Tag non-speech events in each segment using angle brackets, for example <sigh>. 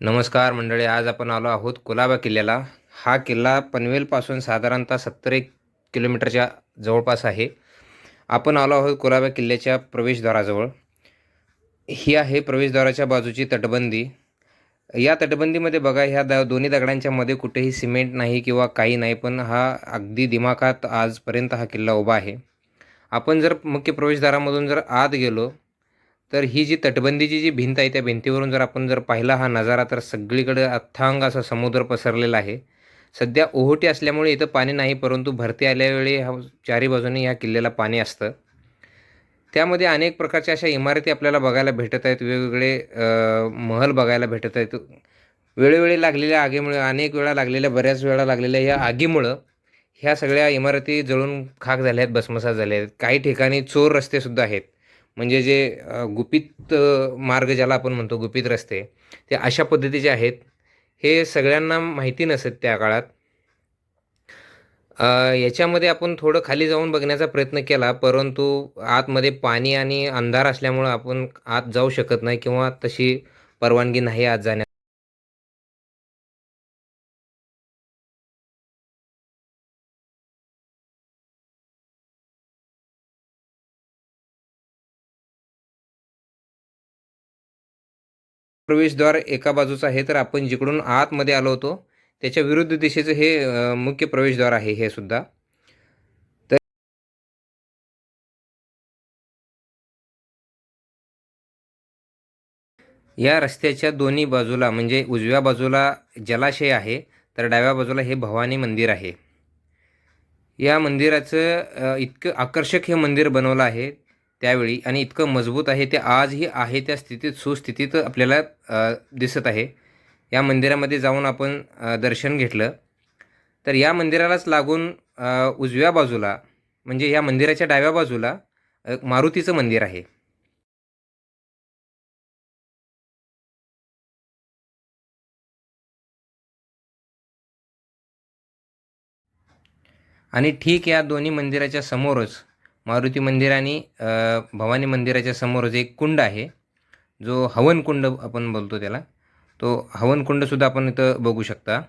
नमस्कार मंडळी आज आपण आलो आहोत कुलाबा किल्ल्याला. हा किल्ला पनवेलपासून साधारणतः सत्तर एक किलोमीटरच्या जवळपास आहे. आपण आलो आहोत कुलाबा किल्ल्याच्या प्रवेशद्वाराजवळ. ही आहे प्रवेशद्वाराच्या बाजूची तटबंदी. या तटबंदीमध्ये बघा ह्या द दोन्ही दगडांच्या मध्ये कुठेही सिमेंट नाही किंवा काही नाही पण हा अगदी दिमाखात आजपर्यंत हा किल्ला उभा आहे. आपण जर मुख्य प्रवेशद्वारामधून जर आत गेलो तर ही जी तटबंदीची जी भिंत आहे त्या भिंतीवरून जर आपण जर पाहिला हा नजारा तर सगळीकडे अथांग असा समुद्र पसरलेला आहे. सध्या ओहोटी असल्यामुळे इथं पाणी नाही परंतु भरती आल्यावेळी हा चारी बाजूने ह्या किल्ल्याला पाणी असतं. त्यामध्ये अनेक प्रकारच्या अशा इमारती आपल्याला बघायला भेटत आहेत वेगवेगळे महल बघायला भेटत आहेत. वेळोवेळी लागलेल्या आगीमुळे अनेक वेळा लागलेल्या बऱ्याच वेळा लागलेल्या या आगीमुळं ह्या सगळ्या इमारती जळून खाक झाल्या आहेत भस्मसात झाल्या आहेत. काही ठिकाणी चोर रस्तेसुद्धा आहेत. म्हणजे जे गुपित मार्ग ज्याला आपण म्हणतो गुपित रस्ते ते अशा पद्धतीचे आहेत. हे सगळ्यांना माहिती नसत त्या काळात. याच्यामध्ये आपण थोडं खाली जाऊन बघण्याचा प्रयत्न केला परंतु आतमध्ये पाणी आणि अंधार असल्यामुळं आपण आत जाऊ शकत नाही किंवा तशी परवानगी नाही आत जाण्या प्रवेशद्वार एका बाजूचं आहे तर आपण जिकडून आतमध्ये आलो होतो त्याच्या विरुद्ध दिशेचं हे मुख्य प्रवेशद्वार आहे हे सुद्धा. या रस्त्याच्या दोन्ही बाजूला म्हणजे उजव्या बाजूला जलाशय आहे तर डाव्या बाजूला हे भवानी मंदिर आहे. या मंदिराचं इतकं आकर्षक हे मंदिर बनवलं आहे त्यावेळी आणि इतकं मजबूत आहे ते आजही आहे त्या स्थितीत सुस्थितीत आपल्याला दिसत आहे. या मंदिरामध्ये जाऊन आपण दर्शन घेतलं. तर या मंदिरालाच लागून उजव्या बाजूला म्हणजे या मंदिराच्या डाव्या बाजूला मारुतीचं मंदिर आहे. आणि ठीक या दोन्ही मंदिराच्या समोरच मारुती मंदिर आणि भवानी मंदिराच्या समोरच एक कुंड आहे. जो हवनकुंड आपण बोलतो त्याला. तो हवनकुंडसुद्धा आपण इथं बघू शकता.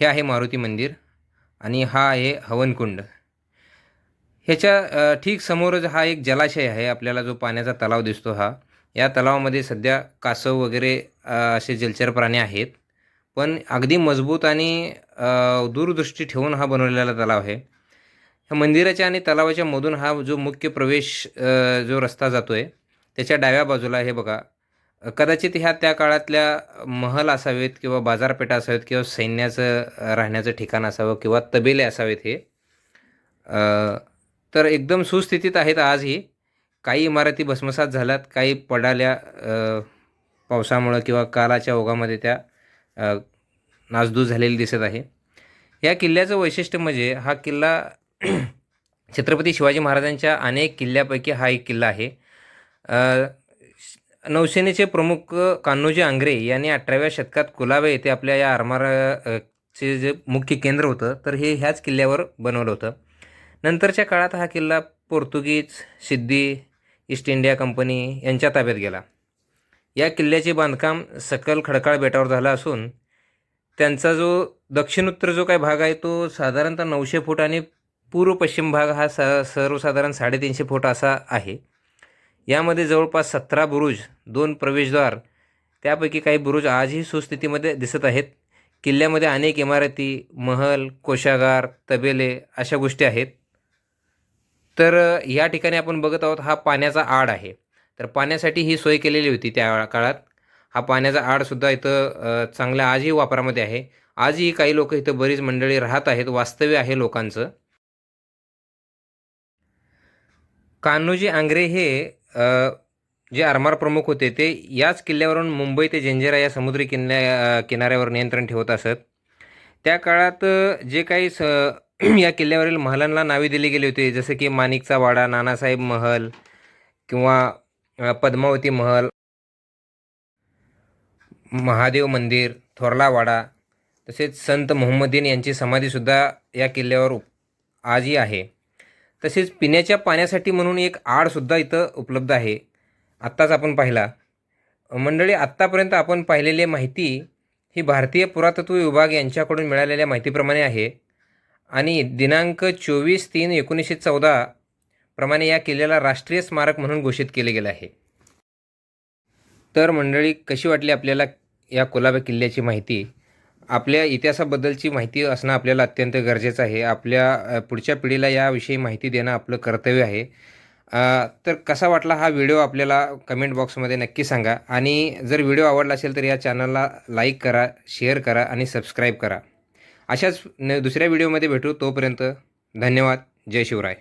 हे आहे मारुती मंदिर आणि हा आहे हवनकुंड ह्याच्या ठीक समोरच हा एक जलाशय आहे. आपल्याला जो पाण्याचा तलाव दिसतो हा. या तलावामध्ये सध्या कासव वगैरे असे जलचर प्राणी आहेत. पण अगदी मजबूत आणि दूरदृष्टी ठेवून हा बनवलेला तलाव आहे. ह्या मंदिराच्या आणि तलावाच्या मधून हा जो मुख्य प्रवेश जो रस्ता जातो आहे त्याच्या डाव्या बाजूला हे बघा कदाचित ह्या त्या काळातल्या महल असावेत किंवा बाजारपेठा असावेत किंवा सैन्याचं राहण्याचं ठिकाण असावं किंवा तबेले असावेत हे. तर एकदम सुस्थितीत आहेत आजही. काही इमारती भस्मसात झाल्यात काही पडाल्या पावसामुळं किंवा कालाच्या ओघामध्ये त्या अ, नासधूस झालेली दिसत आहे. या किल्ल्याचं वैशिष्ट्य म्हणजे हा किल्ला <clears throat> छत्रपती शिवाजी महाराजांच्या अनेक किल्ल्यापैकी हा एक किल्ला आहे. श- नौसेनेचे प्रमुख कान्होजी आंग्रे यांनी अठराव्या शतकात कुलाबे येथे आपल्या या आरमार चे जे मुख्य केंद्र होतं तर हे ह्याच किल्ल्यावर बनवलं होतं. नंतरच्या काळात हा किल्ला Portuguese Siddi East India Company यांच्या ताब्यात गेला. या किल्ल्याचे बांधकाम सकल खडकाळ बेटावर झालं असून त्यांचा जो दक्षिणोत्तर जो काही भाग आहे तो साधारणतः नऊशे फूट आणि पूर्व पश्चिम भाग हा स सर्वसाधारण साडेतीनशे फूट असा आहे. यामध्ये जवळपास सतरा बुरुज दोन प्रवेशद्वार त्यापैकी काही बुरुज आजही सुस्थितीमध्ये दिसत आहेत. किल्ल्यामध्ये अनेक इमारती महल कोशागार तबेले अशा गोष्टी आहेत. तर या ठिकाणी आपण बघत आहोत हा पाण्याचा आड आहे. तर पाण्यासाठी ही सोय केलेली होती त्या काळात. हा पाण्याचा आडसुद्धा इथं चांगल्या आजही वापरामध्ये आहे. आजही काही लोक इथं बरीच मंडळी राहत आहेत वास्तव्य आहे लोकांचं. कान्होजी आंग्रे हे जे आरमार प्रमुख होते ते याच किल्ल्यावरून मुंबई ते जंजिरा या समुद्री किल्ल्या किनाऱ्यावर नियंत्रण ठेवत असत. त्या काळात जे काही स <clears throat> या किल्ल्यावरील महलांना नावे दिली गेली होती जसं की माणिकचा वाडा नानासाहेब महल किंवा पद्मावती महल महादेव मंदिर थोरला वाडा तसेच संत मोहम्मदीन यांची समाधीसुद्धा या किल्ल्यावर आजही आहे. तसेच पिण्याच्या पाण्यासाठी म्हणून एक आडसुद्धा इथं उपलब्ध आहे. आत्ताच आपण पाहिला. मंडळी आत्तापर्यंत आपण पाहिलेली माहिती ही भारतीय पुरातत्व विभाग यांच्याकडून मिळालेल्या माहितीप्रमाणे आहे. आणि दिनांक चोवीस तीन एकोणीसशे चौदा प्रमाणे या किल्ल्याला राष्ट्रीय स्मारक म्हणून घोषित केले गेले आहे. तर मंडळी कशी वाटली आपल्याला या कोलाबा किल्ल्याची माहिती? आपल्या इतिहासाबद्दलची माहिती असणं आपल्याला अत्यंत गरजेचं आहे. आपल्या पुढच्या पिढीला याविषयी माहिती देणं आपलं कर्तव्य आहे. तर कसा वाटला हा व्हिडिओ आपल्याला कमेंट बॉक्समध्ये नक्की सांगा. आणि जर व्हिडिओ आवडला असेल तर या चॅनलला लाईक करा शेअर करा आणि सबस्क्राईब करा. अशाच न दुसऱ्या व्हिडिओमध्ये भेटू तोपर्यंत धन्यवाद. जय शिवराय.